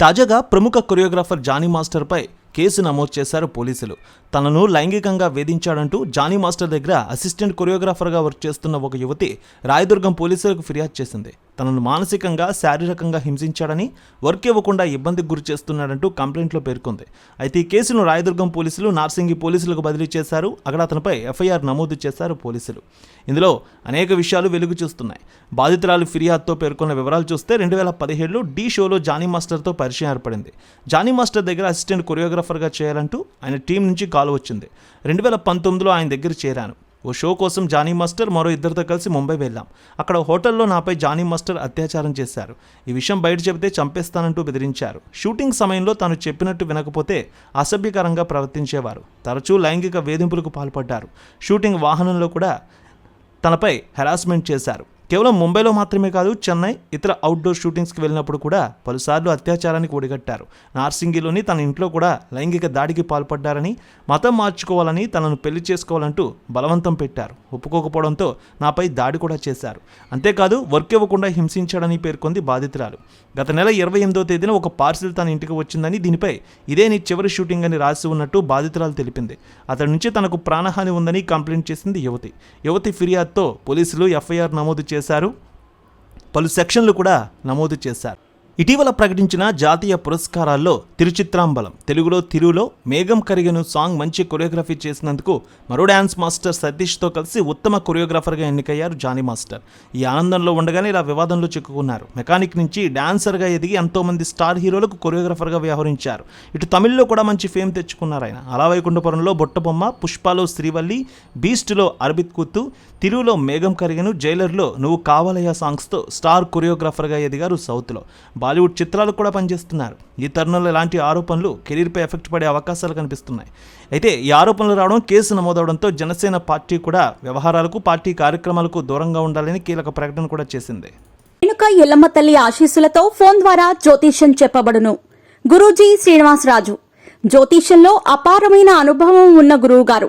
తాజాగా ప్రముఖ choreographer Johnny మాస్టర్పై case నమోదు చేశారు పోలీసులు. తనను లైంగికంగా వేధించాడంటూ జానీ మాస్టర్ దగ్గర అసిస్టెంట్ కొరియోగ్రాఫర్గా వర్క్ చేస్తున్న ఒక యువతి రాయదుర్గం పోలీసులకు ఫిర్యాదు చేసింది. తనను మానసికంగా శారీరకంగా హింసించాడని వర్క్ ఇవ్వకుండా ఇబ్బందికి గురి చేస్తున్నాడంటూ కంప్లైంట్లో పేర్కొంది. అయితే ఈ కేసును రాయదుర్గం పోలీసులు నార్సింగి పోలీసులకు బదిలీ చేశారు. అక్కడ అతనిపై ఎఫ్ఐఆర్ నమోదు చేశారు పోలీసులు. ఇందులో అనేక విషయాలు వెలుగు చూస్తున్నాయి. బాధితురాలు ఫిర్యాదుతో పేర్కొన్న వివరాలు చూస్తే రెండు వేల పదిహేడులో డీ షోలో జానీ మాస్టర్తో పరిచయం ఏర్పడింది. జానీ మాస్టర్ దగ్గర అసిస్టెంట్ కొరియోగ్రాఫర్గా చేయాలంటూ ఆయన టీం నుంచి కాల్ వచ్చింది. రెండు వేల పంతొమ్మిదిలో ఆయన దగ్గర చేరాను. ఓ షో కోసం జానీ మాస్టర్ మరో ఇద్దరితో కలిసి ముంబై వెళ్ళాం. అక్కడ హోటల్లో నాపై జానీ మాస్టర్ అత్యాచారం చేశారు. ఈ విషయం బయట చెబితే చంపేస్తానంటూ బెదిరించారు. షూటింగ్ సమయంలో తాను చెప్పినట్టు వినకపోతే అసభ్యకరంగా ప్రవర్తించేవారు. తరచూ లైంగిక వేధింపులకు పాల్పడ్డారు. షూటింగ్ వాహనంలో కూడా తనపై హెరాస్మెంట్ చేశారు. కేవలం ముంబైలో మాత్రమే కాదు చెన్నై ఇతర అవుట్డోర్ షూటింగ్స్కి వెళ్ళినప్పుడు కూడా పలుసార్లు అత్యాచారానికి ఒడిగట్టారు నార్సింగిలోని తన ఇంట్లో కూడా లైంగిక దాడికి పాల్పడ్డారని మతం మార్చుకోవాలని తనను పెళ్ళి చేసుకోవాలంటూ బలవంతం పెట్టారు. ఒప్పుకోకపోవడంతో నాపై దాడి కూడా చేశారు. అంతేకాదు వర్క్ ఇవ్వకుండా హింసించాడని పేర్కొంది బాధితురాలు. గత నెల ఇరవై ఎనిమిదో తేదీన ఒక పార్సిల్ తన ఇంటికి వచ్చిందని దీనిపై ఇదే నీ చివరి షూటింగ్ అని రాసి ఉన్నట్టు బాధితురాలు తెలిపింది. అతడి నుంచి తనకు ప్రాణహాని ఉందని కంప్లైంట్ చేసింది యువతి. యువతి ఫిర్యాదుతో పోలీసులు ఎఫ్ఐఆర్ నమోదు చేసి చేశారు. పలు సెక్షన్లు కూడా నమోదు చేశారు. ఇటీవల ప్రకటించిన జాతీయ పురస్కారాల్లో తిరుచిత్రాంబలం తెలుగులో తిరులో మేఘం కరిగను సాంగ్ మంచి కొరియోగ్రఫీ చేసినందుకు మరో డ్యాన్స్ మాస్టర్ సతీష్తో కలిసి ఉత్తమ కొరియోగ్రాఫర్గా ఎన్నికయ్యారు జానీ మాస్టర్. ఈ ఆనందంలో ఉండగానే ఇలా వివాదంలో చిక్కుకున్నారు. మెకానిక్ నుంచి డాన్సర్గా ఎదిగి ఎంతోమంది స్టార్ హీరోలకు కొరియోగ్రాఫర్గా వ్యవహరించారు. ఇటు తమిళ్ళో కూడా మంచి ఫేమ్ తెచ్చుకున్నారు ఆయన. అలా వైకుంఠపురంలో బొట్టబొమ్మ పుష్పాలో శ్రీవల్లి బీస్ట్లో అరబిత్ కుత్తు తిరువులో మేఘం కరిగను జైలర్లో నువ్వు కావాలయ్యా సాంగ్స్తో స్టార్ కొరియోగ్రాఫర్గా ఎదిగారు సౌత్లో. బాలీవుడ్ చిత్రాలు కూడా పనిచేస్తున్నారు. ఈ తరుణంలో ఇలాంటి ఆరోపణలు కెరీర్పై ఎఫెక్ట్ పడే అవకాశాలు కనిపిస్తున్నాయి. అయితే ఈ ఆరోపణలు రావడం కేసు నమోదవడంతో జనసేన పార్టీ కూడా వ్యవహారాలకు పార్టీ కార్యక్రమాలకు దూరంగా ఉండాలని కీలక ప్రకటన కూడా చేసింది. రేణుక ఎల్లమ్మ తల్లి ఆశీస్సులతో ఫోన్ ద్వారా జ్యోతిష్యం చెప్పబడును. గురూజీ శ్రీనివాసరాజు. జ్యోతిష్యంలో అపారమైన అనుభవం ఉన్న గురువు గారు